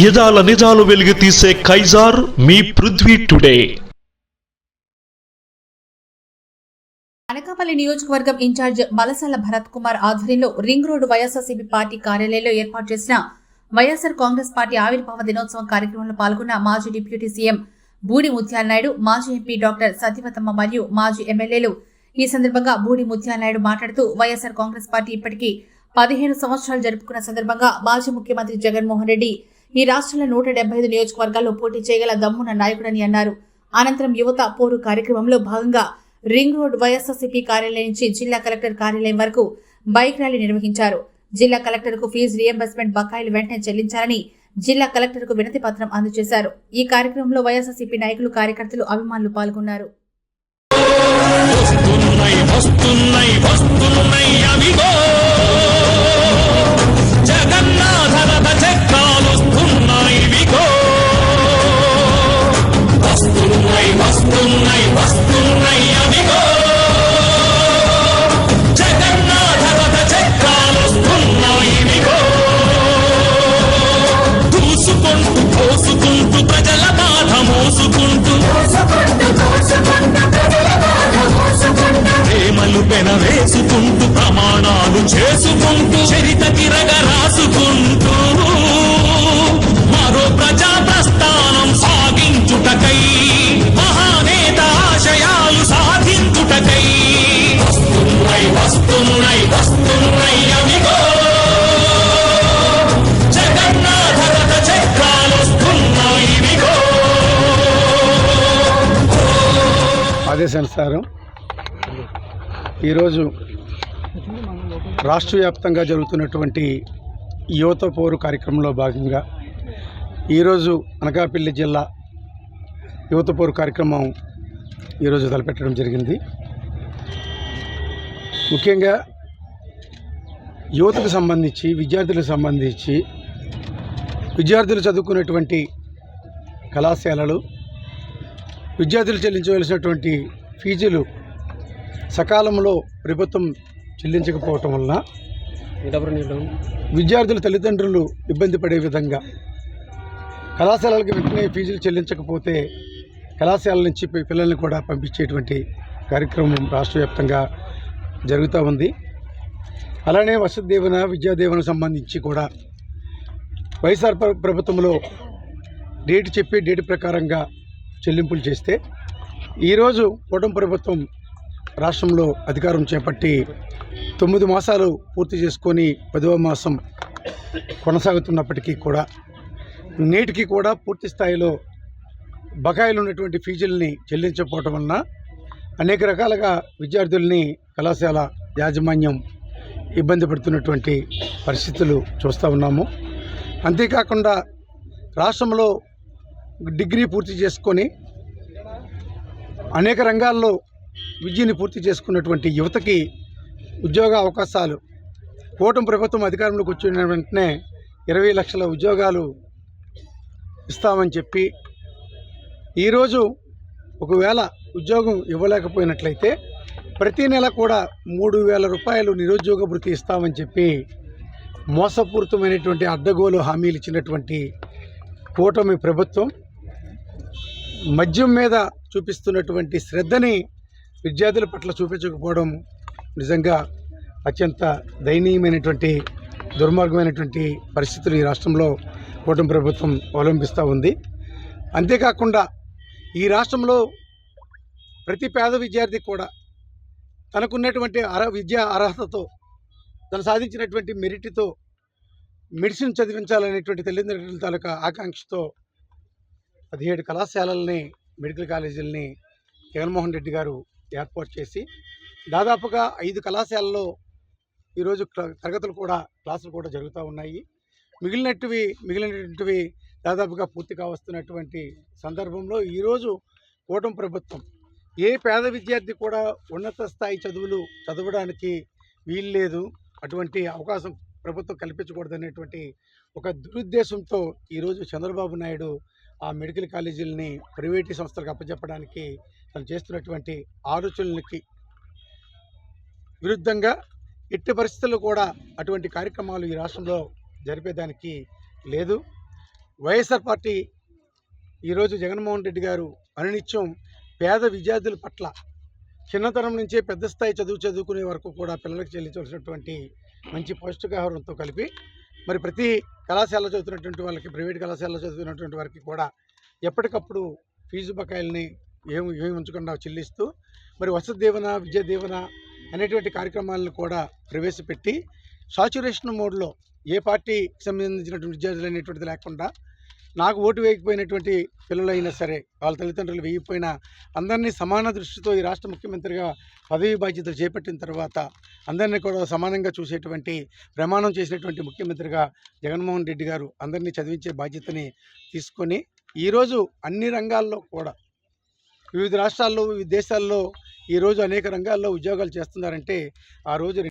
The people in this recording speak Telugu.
యదాల నిజాలు వెలుగు తీసే కైజార్ మీ పృథ్వీ టుడే. అనకాపల్లి నియోజకవర్గం ఇన్ఛార్జ్ మలసాల భరత్ కుమార్ ఆధ్వర్యంలో రింగ్ రోడ్డు వైఎస్ఆర్సీపీ పార్టీ కార్యాలయంలో ఏర్పాటు చేసిన వైఎస్ఆర్ కాంగ్రెస్ పార్టీ ఆవిర్భావ దినోత్సవం కార్యక్రమంలో పాల్గొన్న మాజీ డిప్యూటీ సీఎం బూడి ముత్యాలనాయుడు మాజీ ఎంపీ డాక్టర్ సత్యవతమ్మ మరియు మాజీ ఎమ్మెల్యేలు ఈ సందర్భంగా బూడి ముత్యాలనాయుడు మాట్లాడుతూ వైఎస్ఆర్ కాంగ్రెస్ పార్టీ ఇప్పటికీ పదిహేను సంవత్సరాలు జరుపుకున్న సందర్భంగా మాజీ ముఖ్యమంత్రి జగన్మోహన్ రెడ్డి ఈ రాష్ట్రంలో నూట డెబ్బై ఐదు నియోజకవర్గాల్లో పోటీ చేయగల దమ్మున నాయకుడని అన్నారు. అనంతరం యువత పోరు కార్యక్రమంలో భాగంగా రింగ్ రోడ్ వైఎస్ఆర్సీపీ కార్యాలయం నుంచి జిల్లా కలెక్టర్ కార్యాలయం వరకు బైక్ ర్యాలీ నిర్వహించారు. జిల్లా కలెక్టర్కు ఫీజు రియంబర్స్మెంట్ బకాయిలు వెంటనే చెల్లించాలని జిల్లా కలెక్టర్కు వినతి పత్రం అందజేశారు. ఈ కార్యక్రమంలో వైఎస్ఆర్సీపీ నాయకులు కార్యకర్తలు అభిమానులు పాల్గొన్నారు. వస్తున్నాయి వస్తున్నాయి వస్తున్నాయి అవిగో ప్రేమలు వేసుకుంటూ ప్రమాణాలు చేసుకుంటూ చరిత తిరగ రాసుకుంటూ మరో ప్రజా ప్రస్థానం సాగించుటకై మహానేత ఆశయాలు సాధించుటకై. వస్తున్నాయి వస్తున్నాయి వస్తున్నాయి అవిగో జగన్నాథ ఆదేశానుసారం ఈరోజు రాష్ట్ర వ్యాప్తంగా జరుగుతున్నటువంటి యువత పోరు కార్యక్రమంలో భాగంగా ఈరోజు అనకాపల్లి జిల్లా యువత పోరు కార్యక్రమం ఈరోజు తలపెట్టడం జరిగింది. ముఖ్యంగా యువతకు సంబంధించి విద్యార్థులకు సంబంధించి విద్యార్థులు చదువుకున్నటువంటి కళాశాలలు విద్యార్థులు చెల్లించవలసినటువంటి ఫీజులు సకాలంలో ప్రభుత్వం చెల్లించకపోవటం వలన విద్యార్థుల తల్లిదండ్రులు ఇబ్బంది పడే విధంగా కళాశాలలకు వెంటనే ఫీజులు చెల్లించకపోతే కళాశాల నుంచి పిల్లల్ని కూడా పంపించేటువంటి కార్యక్రమం రాష్ట్ర వ్యాప్తంగా జరుగుతూ ఉంది. అలానే వసతి దీవెన విద్యా దీవెన సంబంధించి కూడా వైఎస్ఆర్ ప్ర- ప్రభుత్వంలో డేట్ చెప్పే డేట్ ప్రకారంగా చెల్లింపులు చేస్తే ఈరోజు కూటమి ప్రభుత్వం రాష్ట్రంలో అధికారం చేపట్టి తొమ్మిది మాసాలు పూర్తి చేసుకొని పదవ మాసం కొనసాగుతున్నప్పటికీ కూడా నేటికి కూడా పూర్తి స్థాయిలో బకాయిలు ఉన్నటువంటి ఫీజుల్ని చెల్లించకపోవటం వలన అనేక రకాలుగా విద్యార్థుల్ని కళాశాల యాజమాన్యం ఇబ్బంది పడుతున్నటువంటి పరిస్థితులు చూస్తూ ఉన్నాము. అంతేకాకుండా రాష్ట్రంలో డిగ్రీ పూర్తి చేసుకొని అనేక రంగాల్లో విద్యని పూర్తి చేసుకున్నటువంటి యువతకి ఉద్యోగ అవకాశాలు. కూటమి ప్రభుత్వం అధికారంలోకి వచ్చిన వెంటనే ఇరవై లక్షల ఉద్యోగాలు ఇస్తామని చెప్పి ఈరోజు ఒకవేళ ఉద్యోగం ఇవ్వలేకపోయినట్లయితే ప్రతి నెల కూడా మూడు వేల రూపాయలు నిరుద్యోగ భృతి ఇస్తామని చెప్పి మోసపూరితమైనటువంటి అడ్డగోలు హామీలు ఇచ్చినటువంటి కూటమి ప్రభుత్వం మద్యం మీద చూపిస్తున్నటువంటి శ్రద్ధని విద్యార్థుల పట్ల చూపించకపోవడం నిజంగా అత్యంత దయనీయమైనటువంటి దుర్మార్గమైనటువంటి పరిస్థితులు ఈ రాష్ట్రంలో కూటమి ప్రభుత్వం అవలంబిస్తూ ఉంది. అంతేకాకుండా ఈ రాష్ట్రంలో ప్రతి పేద విద్యార్థి కూడా తనకున్నటువంటి అర విద్యా అర్హతతో తను సాధించినటువంటి మెరిట్తో మెడిసిన్ చదివించాలనేటువంటి తల్లిదండ్రుల తాలూకా ఆకాంక్షతో పదిహేడు కళాశాలల్ని మెడికల్ కాలేజీలని జగన్మోహన్ రెడ్డి గారు ఏర్పాటు చేసి దాదాపుగా ఐదు కళాశాలలో ఈరోజు తరగతులు కూడా క్లాసులు కూడా జరుగుతూ ఉన్నాయి. మిగిలినట్టువి మిగిలినటువంటివి దాదాపుగా పూర్తి కావస్తున్నటువంటి సందర్భంలో ఈరోజు కూటమి ప్రభుత్వం ఏ పేద విద్యార్థి కూడా ఉన్నత స్థాయి చదువులు చదవడానికి వీలు లేదు. అటువంటి అవకాశం ప్రభుత్వం కల్పించకూడదనేటువంటి ఒక దురుద్దేశంతో ఈరోజు చంద్రబాబు నాయుడు ఆ మెడికల్ కాలేజీలని ప్రైవేటీ సంస్థలకు అప్పచెప్పడానికి తను చేస్తున్నటువంటి ఆలోచనలకి విరుద్ధంగా ఎట్టి పరిస్థితుల్లో కూడా అటువంటి కార్యక్రమాలు ఈ రాష్ట్రంలో జరిపేదానికి లేదు. వైఎస్ఆర్ పార్టీ ఈరోజు జగన్మోహన్ రెడ్డి గారు అనునిత్యం పేద విద్యార్థుల పట్ల చిన్నతనం నుంచే పెద్ద స్థాయి చదువు చదువుకునే వరకు కూడా పిల్లలకు చెల్లించవలసినటువంటి మంచి పౌష్టికాహారంతో కలిపి మరి ప్రతి కళాశాలలో చదువుతున్నటువంటి వాళ్ళకి ప్రైవేట్ కళాశాలలో చదువుతున్నటువంటి వారికి కూడా ఎప్పటికప్పుడు ఫీజు బకాయిల్ని ఏమి ఏమి ఉంచకుండా చెల్లిస్తూ మరి వసతి దీవెన విద్యా దీవెన అనేటువంటి కార్యక్రమాలను కూడా ప్రవేశపెట్టి సాచురేషన్ మోడ్లో ఏ పార్టీకి సంబంధించినటువంటి విద్యార్థులు అనేటువంటిది లేకుండా నాకు ఓటు వేయకపోయినటువంటి పిల్లలైనా సరే వాళ్ళ తల్లిదండ్రులు వేయకపోయినా అందరినీ సమాన దృష్టితో ఈ రాష్ట్ర ముఖ్యమంత్రిగా పదవి బాధ్యతలు చేపట్టిన తర్వాత అందరినీ కూడా సమానంగా చూసేటువంటి ప్రమాణం చేసినటువంటి ముఖ్యమంత్రిగా జగన్మోహన్ రెడ్డి గారు అందరినీ చదివించే బాధ్యతని తీసుకొని ఈరోజు అన్ని రంగాల్లో కూడా వివిధ రాష్ట్రాల్లో వివిధ దేశాల్లో ఈరోజు అనేక రంగాల్లో ఉద్యోగాలు చేస్తున్నారంటే ఆ రోజు